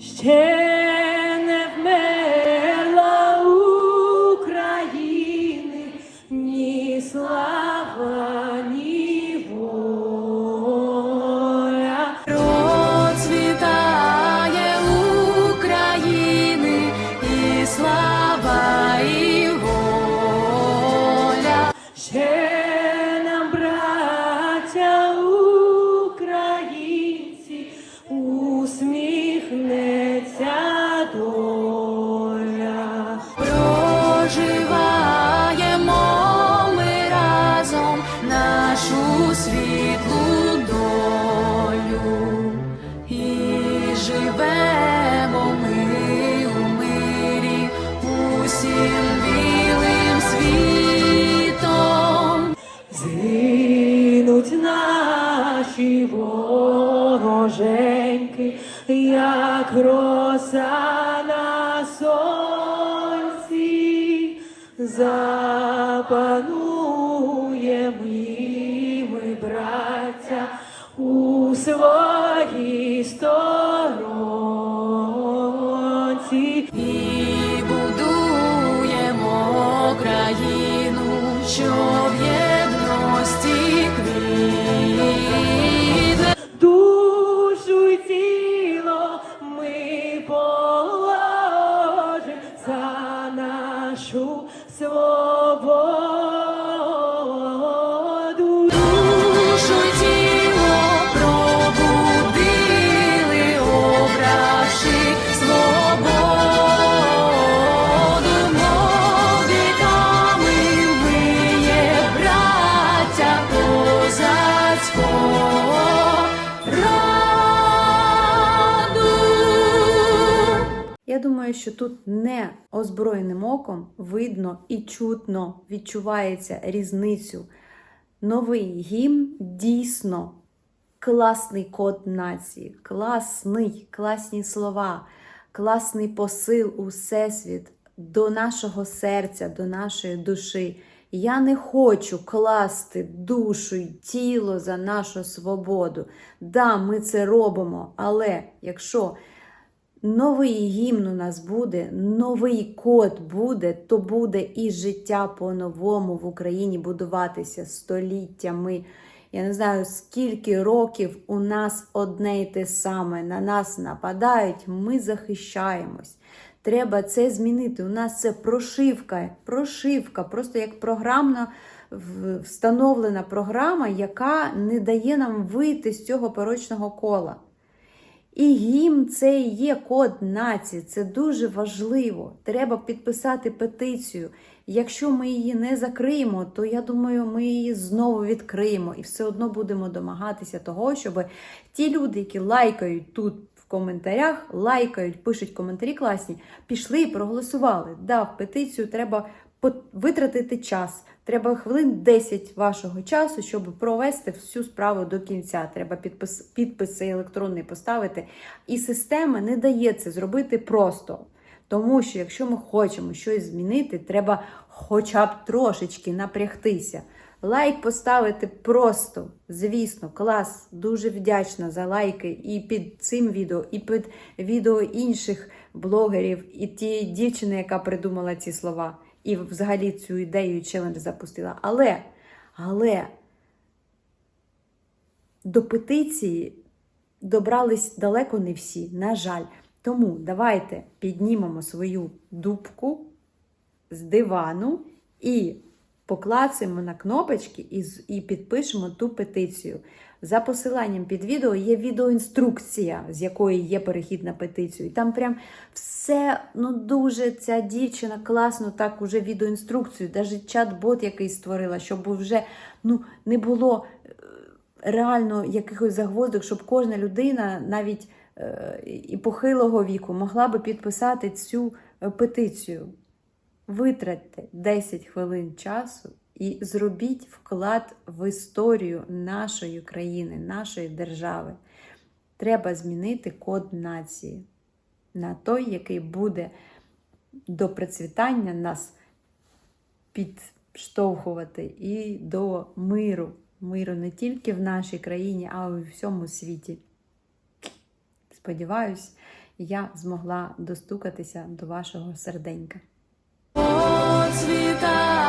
ще не вмерла України, ні слава, ні воля. Процвітає України і слава, і воля. Ще білим світом. Згинуть наші вороженьки, як роса на ми, браття, у своїй сторонці. joy. Я думаю, що тут не озброєним оком видно і чутно відчувається різницю. Новий гімн дійсно класний код нації, класний, класні слова, класний посил у всесвіт до нашого серця, до нашої душі. Я не хочу класти душу й тіло за нашу свободу. Да, ми це робимо, але якщо новий гімн у нас буде, новий код буде, то буде і життя по-новому в Україні будуватися століттями. Я не знаю, скільки років у нас одне і те саме. На нас нападають, ми захищаємось. Треба це змінити. У нас це прошивка, прошивка, просто як програмна встановлена програма, яка не дає нам вийти з цього порочного кола. І гімн це є код нації, це дуже важливо. Треба підписати петицію. Якщо ми її не закриємо, то я думаю, ми її знову відкриємо і все одно будемо домагатися того, щоб ті люди, які лайкають тут коментарях, лайкають, пишуть коментарі класні, пішли і проголосували. Да, петицію треба витратити час. Треба хвилин 10 вашого часу, щоб провести всю справу до кінця. Треба підпис, підписи електронний поставити. І система не дає це зробити просто. Тому що якщо ми хочемо щось змінити, треба хоча б трошечки напрягтися. Лайк поставити просто, звісно, клас. Дуже вдячна за лайки і під цим відео, і під відео інших блогерів, і ті дівчини, яка придумала ці слова, і взагалі цю ідею челендж запустила. Але, але до петиції добрались далеко не всі, на жаль. Тому давайте піднімемо свою дубку з дивану і поклацаємо на кнопочки і, і підпишемо ту петицію. За посиланням під відео є відеоінструкція, з якої є перехід на петицію. І там прям все ну дуже ця дівчина класно так уже відеоінструкцію, навіть чат-бот який створила, щоб вже ну, не було е, реально якихось загвоздок, щоб кожна людина, навіть е, і похилого віку, могла би підписати цю е, петицію. Витратьте 10 хвилин часу і зробіть вклад в історію нашої країни, нашої держави. Треба змінити код нації на той, який буде до процвітання нас підштовхувати і до миру. Миру не тільки в нашій країні, а й у всьому світі. Сподіваюсь, я змогла достукатися до вашого серденька. Процвітай